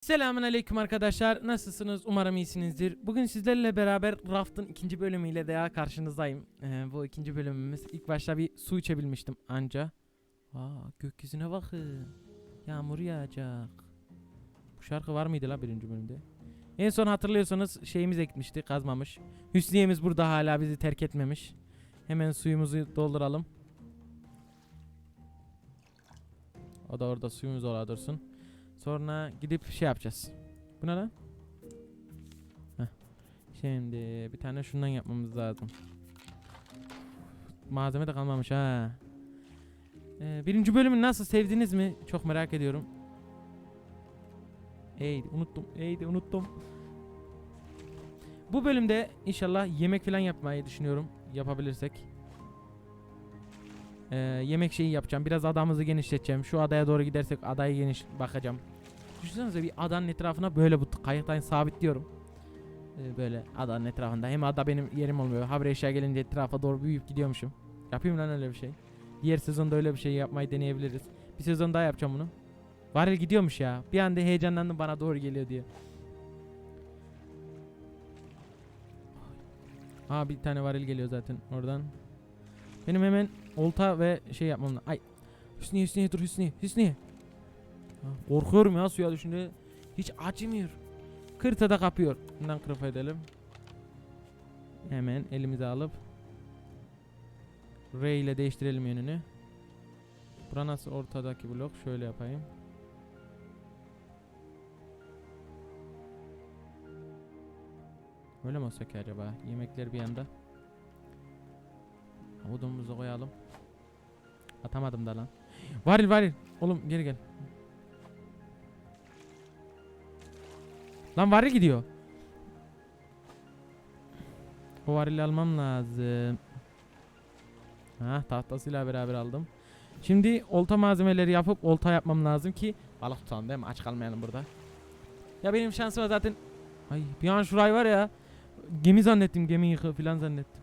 Selamun aleyküm arkadaşlar. Nasılsınız? Umarım iyisinizdir. Bugün sizlerle beraber Raft'ın ikinci bölümüyle daha karşınızdayım. Ee, bu ikinci bölümümüz. İlk başta bir su içebilmiştim anca. Aa gökyüzüne bakın. Yağmur yağacak. Bu şarkı var mıydı la birinci bölümde? En son hatırlıyorsanız şeyimiz ekmişti kazmamış. Hüsniyemiz burada hala bizi terk etmemiş. Hemen suyumuzu dolduralım. O da orada suyumuz ola dursun. Sonra gidip şey yapacağız. Bu ne lan? Şimdi bir tane şundan yapmamız lazım. Malzeme de kalmamış ha. Ee, birinci bölümü nasıl sevdiniz mi? Çok merak ediyorum. Ey unuttum. Ey de unuttum. Bu bölümde inşallah yemek falan yapmayı düşünüyorum. Yapabilirsek. Ee, yemek şeyi yapacağım. Biraz adamızı genişleteceğim. Şu adaya doğru gidersek adayı geniş bakacağım. Düşünsenize bir adanın etrafına böyle bu kayıktan sabitliyorum. Ee, böyle adanın etrafında. Hem ada benim yerim olmuyor. Haber eşya gelince etrafa doğru büyüyüp gidiyormuşum. Yapayım lan öyle bir şey. Diğer sezonda öyle bir şey yapmayı deneyebiliriz. Bir sezon daha yapacağım bunu. Varil gidiyormuş ya. Bir anda heyecanlandım bana doğru geliyor diye. Aa bir tane varil geliyor zaten oradan. Benim hemen olta ve şey yapmam lazım. Ay. Hüsniye Hüsniye dur Hüsniye Hüsniye. Korkuyorum ya suya düşünce. Hiç acımıyor. Kırta da kapıyor. Bundan kırıp edelim. Hemen elimize alıp R ile değiştirelim yönünü. Bura nasıl ortadaki blok? Şöyle yapayım. Öyle mi olsa acaba? Yemekler bir yanda. Odumuzu koyalım. Atamadım da lan. Varil varil. Oğlum geri gel. Lan varil gidiyor. O varili almam lazım. Ha tahtasıyla beraber aldım. Şimdi olta malzemeleri yapıp olta yapmam lazım ki balık tutalım değil mi? Aç kalmayalım burada. Ya benim şansıma zaten Ay bir an şurayı var ya gemi zannettim gemi yıkı falan zannettim.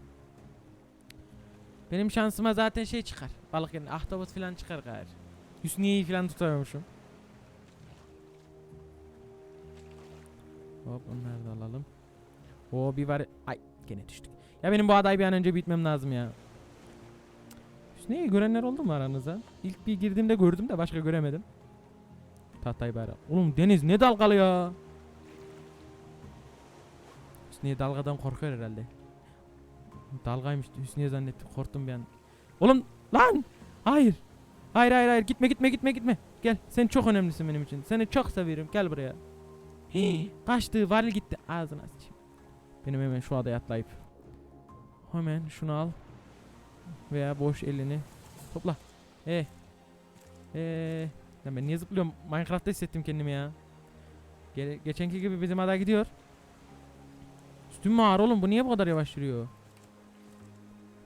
Benim şansıma zaten şey çıkar. Balık yani ahtapot falan çıkar gayrı. Hüsniye'yi falan tutamıyormuşum. Hop onları da alalım. O bir var. Ay gene düştük. Ya benim bu adayı bir an önce bitmem lazım ya. Hüsniye'yi görenler oldu mu aranızda? İlk bir girdiğimde gördüm de başka göremedim. Tahtayı bari. Oğlum deniz ne dalgalı ya. Hüsniye dalgadan korkuyor herhalde. Dalgaymış Hüsniye zannettim korktum bir an. Oğlum lan hayır. Hayır hayır hayır gitme gitme gitme gitme. Gel sen çok önemlisin benim için. Seni çok seviyorum gel buraya. Kaçtı varil gitti ağzına sıçayım. Benim hemen şu adaya atlayıp. Hemen şunu al. Veya boş elini. Topla. E. E. Lan ben niye zıplıyorum? Minecraft'ta hissettim kendimi ya. Ge- geçenki gibi bizim ada gidiyor. Üstüm mü ağır oğlum? Bu niye bu kadar yavaş yürüyor?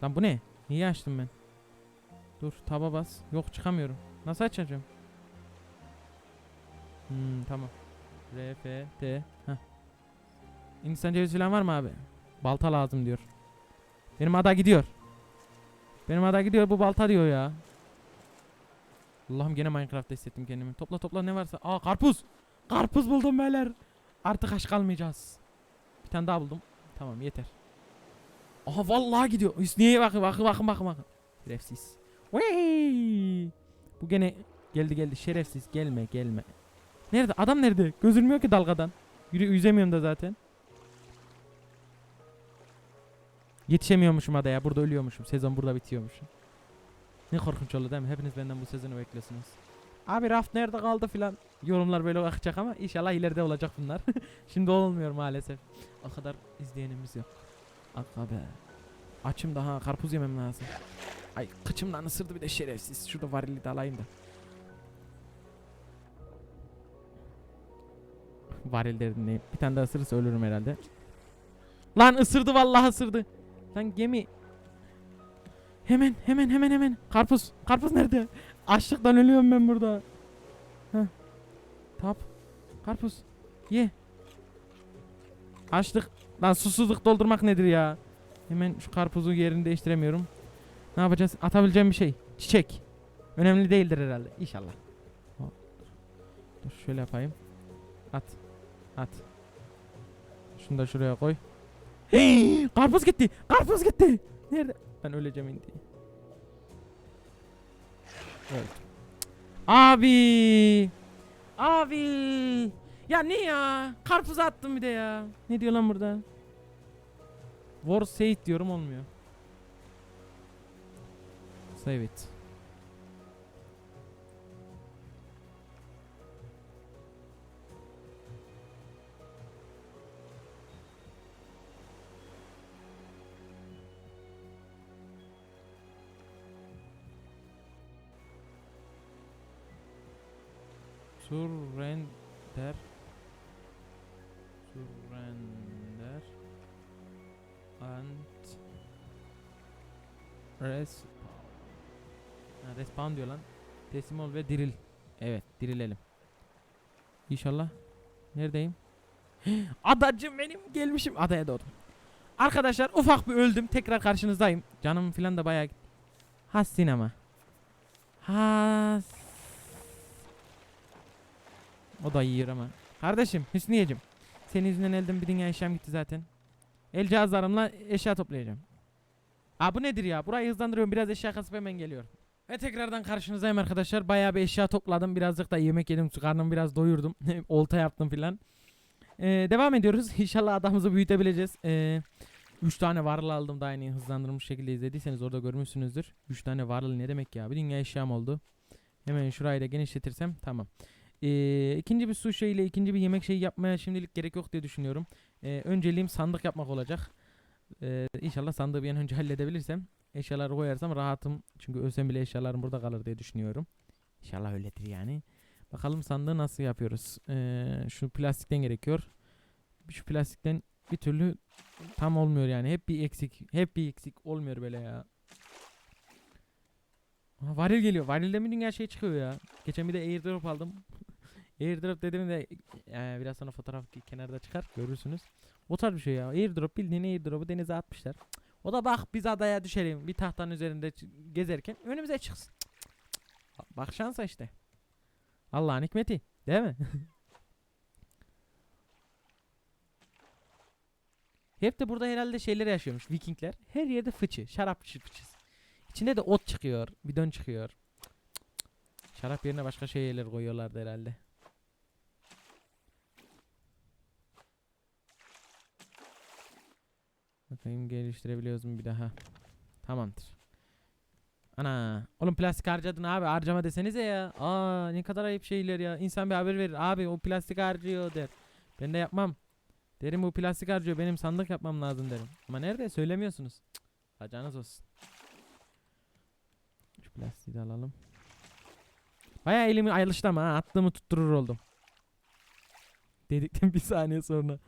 Lan bu ne? Niye açtım ben? Dur taba bas. Yok çıkamıyorum. Nasıl açacağım? Hmm tamam. R, F, T. Heh. Hindistan cevizi falan var mı abi? Balta lazım diyor. Benim ada gidiyor. Benim ada gidiyor bu balta diyor ya. Allah'ım gene Minecraft'ta hissettim kendimi. Topla topla ne varsa. Aa karpuz. Karpuz buldum beyler. Artık aç kalmayacağız. Bir tane daha buldum. Tamam yeter. Aha vallahi gidiyor. Hüsniye'ye bakın bakın bakın bakın bakın. Şerefsiz. Wey! Bu gene geldi geldi şerefsiz gelme gelme. Nerede adam nerede? Gözülmüyor ki dalgadan. Yürü yüzemiyorum da zaten. Yetişemiyormuşum adaya. Burada ölüyormuşum. Sezon burada bitiyormuşum. Ne korkunç oldu değil mi? Hepiniz benden bu sezonu bekliyorsunuz. Abi raft nerede kaldı filan. Yorumlar böyle akacak ama inşallah ileride olacak bunlar. Şimdi olmuyor maalesef. O kadar izleyenimiz yok. Akka be. Açım daha karpuz yemem lazım. Ay kıçımdan ısırdı bir de şerefsiz. Şurada varili de alayım da. Varil derdim ne? Bir tane daha ısırırsa ölürüm herhalde. Lan ısırdı vallahi ısırdı. Lan gemi. Hemen hemen hemen hemen. Karpuz. Karpuz nerede? Açlıktan ölüyorum ben burada. Heh. Tap. Karpuz. Ye. Açlık. Lan susuzluk doldurmak nedir ya? Hemen şu karpuzun yerini değiştiremiyorum. Ne yapacağız? Atabileceğim bir şey. Çiçek. Önemli değildir herhalde. İnşallah. Dur şöyle yapayım. At. At. Şunu da şuraya koy. Hey, karpuz gitti. Karpuz gitti. Nerede? Ben öleceğim indi. Öldüm. Abi. Abi. Ya ne ya? Karpuz attım bir de ya. Ne diyor lan burada? War save diyorum olmuyor. Save it. Surrender. Surrender. And respawn. Ha, respawn diyor lan. Teslim ol ve diril. Evet, dirilelim. İnşallah. Neredeyim? Adacım benim gelmişim. Adaya doğdum. Arkadaşlar ufak bir öldüm. Tekrar karşınızdayım. Canım filan da bayağı Has sinema. Has. O da yiyor ama. Kardeşim Hüsniyeciğim. Senin yüzünden elden bir dünya eşyam gitti zaten. El cihazlarımla eşya toplayacağım. Aa bu nedir ya? Burayı hızlandırıyorum. Biraz eşya kasıp hemen geliyorum. Ve tekrardan karşınızdayım arkadaşlar. Bayağı bir eşya topladım. Birazcık da yemek yedim. Karnımı biraz doyurdum. Olta yaptım filan. Ee, devam ediyoruz. İnşallah adamımızı büyütebileceğiz. Ee, 3 tane varıl aldım daha yeni hızlandırılmış şekilde izlediyseniz orada görmüşsünüzdür. 3 tane varıl ne demek ya? Bir dünya eşyam oldu. Hemen şurayı da genişletirsem tamam. Ee, ikinci bir su şeyiyle ikinci bir yemek şeyi yapmaya şimdilik gerek yok diye düşünüyorum. Ee, önceliğim sandık yapmak olacak. Ee, inşallah sandığı bir an önce halledebilirsem eşyaları koyarsam rahatım. Çünkü ölsem bile eşyalarım burada kalır diye düşünüyorum. İnşallah öyledir yani. Bakalım sandığı nasıl yapıyoruz. Ee, şu plastikten gerekiyor. Şu plastikten bir türlü tam olmuyor yani. Hep bir eksik. Hep bir eksik olmuyor böyle ya. Aha, varil geliyor. Varilde mi dünya şey çıkıyor ya. Geçen bir de airdrop aldım. Airdrop dediğimde e, biraz sonra fotoğraf kenarda çıkar görürsünüz. O tarz bir şey ya. Airdrop bildiğin airdrop'u denize atmışlar. O da bak biz adaya düşelim bir tahtanın üzerinde gezerken önümüze çıksın. Cık, cık. Bak şansa işte. Allah'ın hikmeti değil mi? Hep de burada herhalde şeyler yaşıyormuş Vikingler. Her yerde fıçı, şarap fıçı fıçısı. İçinde de ot çıkıyor, bidon çıkıyor. Şarap yerine başka şeyler koyuyorlardı herhalde. Bakayım geliştirebiliyoruz mu bir daha. Tamamdır. Ana. Oğlum plastik harcadın abi. Harcama desenize ya. Aa ne kadar ayıp şeyler ya. İnsan bir haber verir. Abi o plastik harcıyor der. Ben de yapmam. Derim bu plastik harcıyor. Benim sandık yapmam lazım derim. Ama nerede? Söylemiyorsunuz. Cık. Hacanız olsun. Şu plastiği de alalım. Baya elimi ayrılıştı ama ha. Attığımı tutturur oldum. Dedikten bir saniye sonra.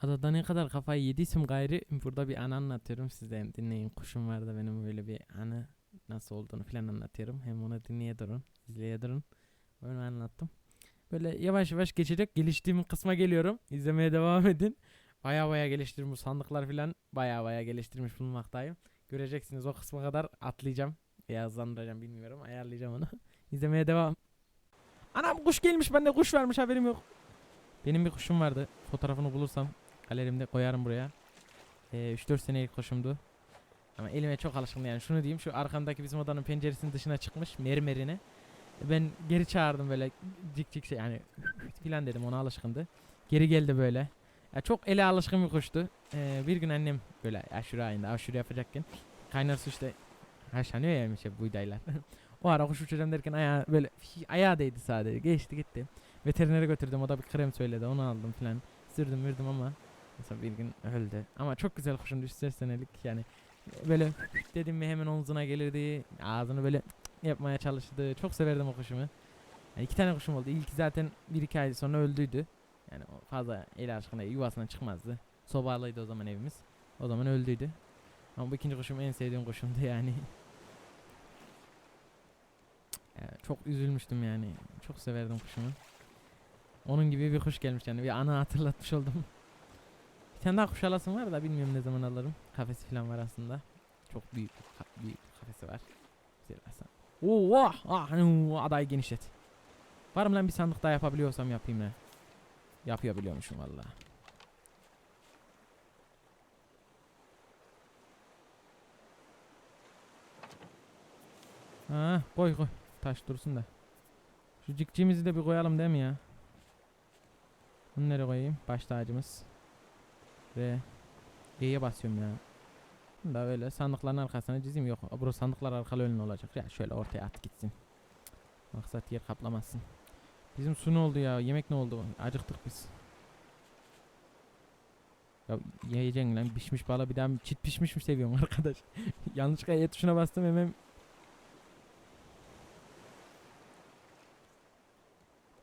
Adada ne kadar kafayı yediysem gayri burada bir anı anlatıyorum size dinleyin. Kuşum vardı benim böyle bir anı nasıl olduğunu falan anlatıyorum. Hem onu dinleye durun, izleye durun. Onu anlattım. Böyle yavaş yavaş geçecek. Geliştiğim kısma geliyorum. İzlemeye devam edin. Baya baya geliştirmiş sandıklar falan baya baya geliştirmiş bulunmaktayım. Göreceksiniz o kısma kadar atlayacağım. Veya hızlandıracağım bilmiyorum. Ayarlayacağım onu. İzlemeye devam. Anam kuş gelmiş bende kuş varmış haberim yok. Benim bir kuşum vardı. Fotoğrafını bulursam galerimde koyarım buraya. Ee, 3-4 senelik kuşumdu. Ama elime çok alışkın yani şunu diyeyim şu arkamdaki bizim odanın penceresinin dışına çıkmış mermerine. Ben geri çağırdım böyle cik cik şey yani filan dedim ona alışkındı. Geri geldi böyle. Ya çok ele alışkın bir kuştu. Ee, bir gün annem böyle aşure ayında aşure yapacakken kaynar su işte haşlanıyor ya işte buğdaylar. o ara kuş uçuracağım derken ayağı böyle ayağı değdi sadece geçti gitti. Veterinere götürdüm o da bir krem söyledi onu aldım filan. Sürdüm mürdüm ama mesela bir gün öldü. Ama çok güzel kuşum 3 senelik yani böyle dedim mi hemen omzuna gelirdi. Ağzını böyle yapmaya çalıştı. Çok severdim o kuşumu. Yani iki tane kuşum oldu. İlki zaten bir iki ay sonra öldüydü. Yani fazla el aşkına yuvasına çıkmazdı. Sobalıydı o zaman evimiz. O zaman öldüydü. Ama bu ikinci kuşum en sevdiğim kuşumdu yani. Yani çok üzülmüştüm yani. Çok severdim kuşumu. Onun gibi bir kuş gelmiş yani bir anı hatırlatmış oldum. Bir tane daha kuş alasım var da bilmiyorum ne zaman alırım. Kafesi falan var aslında. Çok büyük bir, büyük bir kafesi var. Aslında. Oo, ah, ah, adayı genişlet. Var mı lan bir sandık daha yapabiliyorsam yapayım lan. Yapabiliyormuşum valla. Ha, koy koy. Taş dursun da. Şu cikciğimizi de bir koyalım değil mi ya? Bunu koyayım? Baş tacımız. Ve E'ye basıyorum ya. Da öyle sandıkların arkasına çizeyim. Yok burası sandıklar arkalı önlü olacak. Ya şöyle ortaya at gitsin. Maksat yer kaplamasın. Bizim su ne oldu ya? Yemek ne oldu? Acıktık biz. Ya yiyeceksin lan pişmiş bala bir daha çit pişmiş mi seviyorum arkadaş? Yanlışlıkla et tuşuna bastım hemen.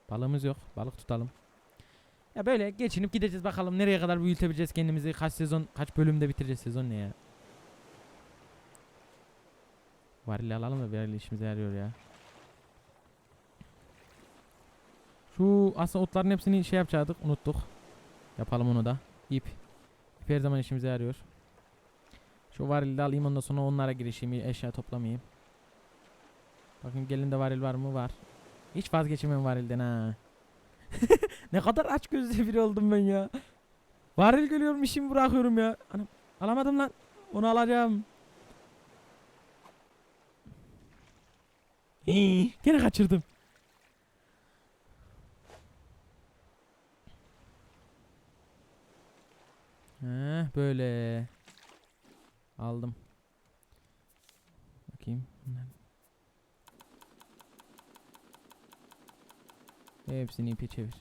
Balığımız yok. Balık tutalım. Ya böyle geçinip gideceğiz bakalım nereye kadar büyütebileceğiz kendimizi. Kaç sezon, kaç bölümde bitireceğiz sezon ne ya? Varil alalım da varil işimize yarıyor ya. Şu aslında otların hepsini şey yapacaktık unuttuk. Yapalım onu da. İp. İp her zaman işimize yarıyor. Şu varili de alayım ondan sonra onlara girişeyim eşya toplamayayım. Bakın gelinde varil var mı? Var. Hiç vazgeçemem varilden ha. ne kadar aç gözlü biri oldum ben ya. Varil geliyorum işimi bırakıyorum ya. Anam alamadım lan. Onu alacağım. Hii, gene kaçırdım. Heh, böyle. Aldım. Bakayım. Bunlar- Hepsini ipe çevir.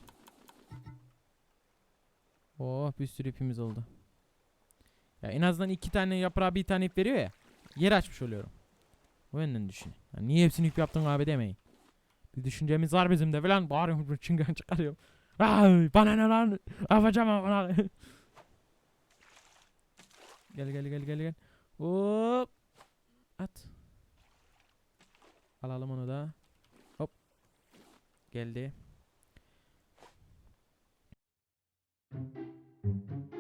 Oh bir sürü ipimiz oldu. Ya en azından iki tane yaprağa bir tane ip veriyor ya. Yer açmış oluyorum. O yönden düşün. Ya niye hepsini ip yaptın abi demeyin. Bir düşüncemiz var bizim de falan. Bağırıyorum çıngan çıkarıyorum. Ay bana ne lan? Yapacağım ama. gel gel gel gel gel. Hop. At. Alalım onu da. Hop. Geldi. Evet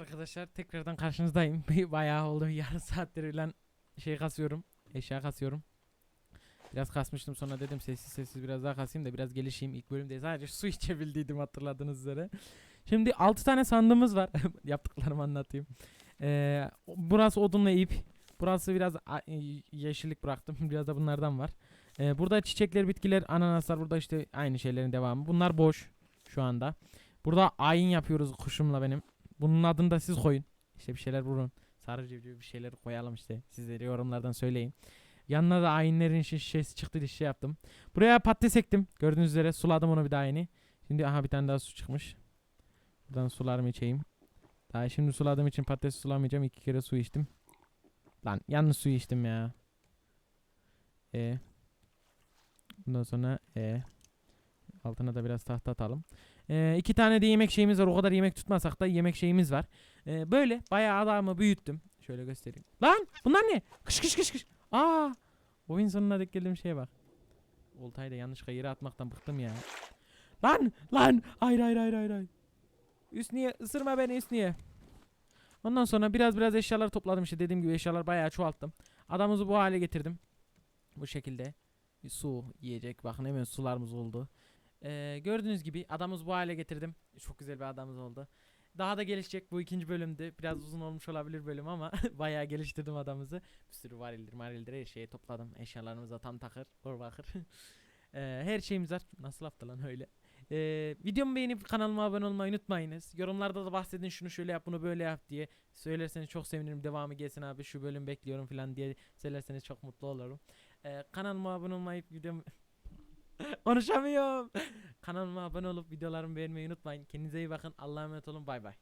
Arkadaşlar tekrardan karşınızdayım. Bayağı oldu yarım saattir falan şey kasıyorum. Eşya kasıyorum. Biraz kasmıştım sonra dedim sessiz sessiz biraz daha kasayım da biraz gelişeyim. İlk bölümde sadece su içebildiydim hatırladığınız üzere. Şimdi 6 tane sandığımız var. Yaptıklarımı anlatayım. Ee, burası odunla ip. Burası biraz a- yeşillik bıraktım. Biraz da bunlardan var. Ee, burada çiçekler, bitkiler, ananaslar. Burada işte aynı şeylerin devamı. Bunlar boş şu anda. Burada ayin yapıyoruz kuşumla benim. Bunun adını da siz koyun. İşte bir şeyler vurun. Sarı civciv bir şeyler koyalım işte. Sizlere yorumlardan söyleyin. Yanına da ayinlerin şiş- şişesi çıktı şey yaptım. Buraya patates ektim. Gördüğünüz üzere suladım onu bir daha yeni. Şimdi aha bir tane daha su çıkmış. Buradan sularımı içeyim. Daha şimdi suladığım için patates sulamayacağım. İki kere su içtim. Lan yanlış suyu içtim ya. E. Bundan sonra e. Altına da biraz tahta atalım. Ee, iki tane de yemek şeyimiz var. O kadar yemek tutmasak da yemek şeyimiz var. Ee, böyle bayağı adamı büyüttüm. Şöyle göstereyim. Lan bunlar ne? Kış kış kış kış. Aa! Oyun sonuna dek geldiğim şeye bak. Oltayı da yanlışlıkla yere atmaktan bıktım ya. Lan! Lan! Hayır hayır hayır hayır. hayır. Üstüne ısırma beni üstüne. Ondan sonra biraz biraz eşyalar topladım işte dediğim gibi eşyalar bayağı çoğalttım. Adamımızı bu hale getirdim. Bu şekilde. Bir su, yiyecek. Bakın hemen sularımız oldu. Ee, gördüğünüz gibi adamımızı bu hale getirdim. Çok güzel bir adamımız oldu. Daha da gelişecek bu ikinci bölümde. Biraz uzun olmuş olabilir bölüm ama bayağı geliştirdim adamımızı. Bir sürü varildir marildir her şeyi topladım. Eşyalarımıza tam takır. Or bakır. Ee, her şeyimiz var. Nasıl laftı lan öyle. Ee, videomu beğenip kanalıma abone olmayı unutmayınız. Yorumlarda da bahsedin şunu şöyle yap bunu böyle yap diye. Söylerseniz çok sevinirim. Devamı gelsin abi şu bölüm bekliyorum falan diye söylerseniz çok mutlu olurum. Ee, kanalıma abone olmayı videomu... Konuşamıyorum. Kanalıma abone olup videolarımı beğenmeyi unutmayın. Kendinize iyi bakın. Allah'a emanet olun. Bay bay.